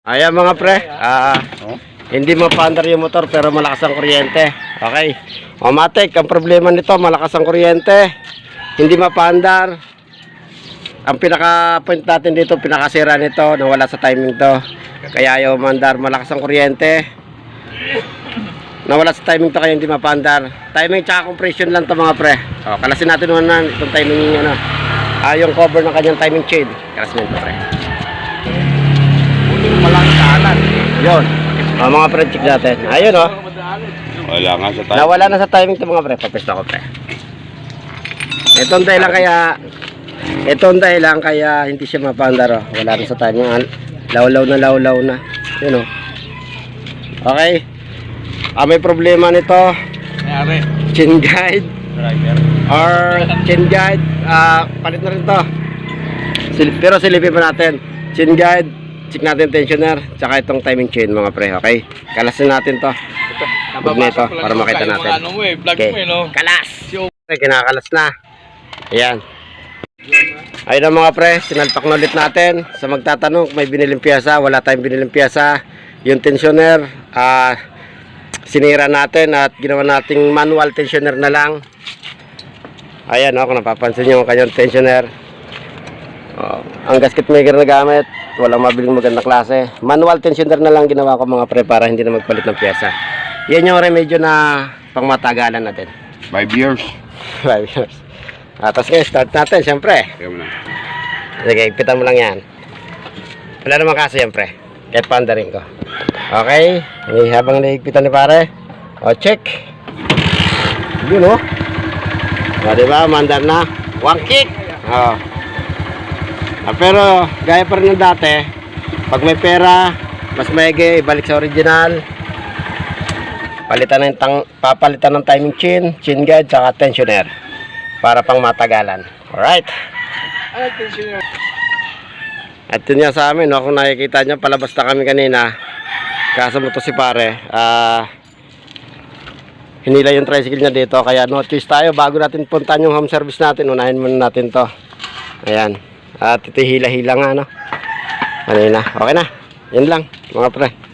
Ayan mga pre, ah, hindi mapandar yung motor pero malakas ang kuryente. Okay. O matik, ang problema nito, malakas ang kuryente. Hindi mapandar. Ang pinaka-point natin dito, pinakasira nito, nawala sa timing to. Kaya ayaw mandar, malakas ang kuryente. Nawala sa timing to kaya hindi mapandar. Timing tsaka compression lang to mga pre. O, kalasin natin muna itong timing ano. Ah, yung cover ng kanyang timing chain. Kalasin natin pre. Yun. O, mga pre, check natin. Ayun oh. Wala nga sa tayo. Nawala na sa timing to mga pre. Papesto ko pre. Ito ang dahilan kaya ito ang dahilan kaya hindi siya mapandar oh. Wala na sa timing. Lawlaw na lawlaw na. Yun oh. Okay. Ah, may problema nito. Nangyari. Chain guide Driver. or chain guide. Ah, palit na rin to. Pero silipin pa natin. Chain guide. Check natin tensioner. Tsaka itong timing chain mga pre. Okay. Kalasin natin to. Ito, para makita natin. Ano mo eh, Okay. mo eh, no? Kalas! Pre, kinakalas na. Ayan. Ayun na mga pre, sinalpak na ulit natin. Sa magtatanong, may biniling piyasa, wala tayong biniling piyasa. Yung tensioner, ah, sinira natin at ginawa nating manual tensioner na lang. Ayan o, kung napapansin nyo ang kanyang tensioner. Oh, ang gasket maker na gamit, walang mabiling magandang klase. Manual tensioner na lang ginawa ko mga pre para hindi na magpalit ng piyasa. Yan yung remedyo na pangmatagalan natin. Five years. 5 years. Ah, tapos ngayon, start natin. Kaya mo na. Sige, ipitan mo lang yan. Wala naman kasi, syempre. Kahit pandarin ko. Okay. May habang naigpitan ni pare. O, check. Yun, oh. O, diba? Mandar na. One kick. O. Ah, pero, gaya pa rin ng dati, pag may pera, mas maigi, ibalik sa original. Palitan ng tang, papalitan ng timing chain, chain guide, saka tensioner. Para pang matagalan. Alright. Ay, tensioner. At yun nga sa amin, no, kung nakikita nyo, palabas na kami kanina. Kasama to si pare. Ah, hinila yung tricycle niya dito. Kaya no choice tayo, bago natin puntahan yung home service natin, unahin muna natin to. Ayan. At ito hila-hila nga, no. Kanina. Okay na. Yan lang, mga pre.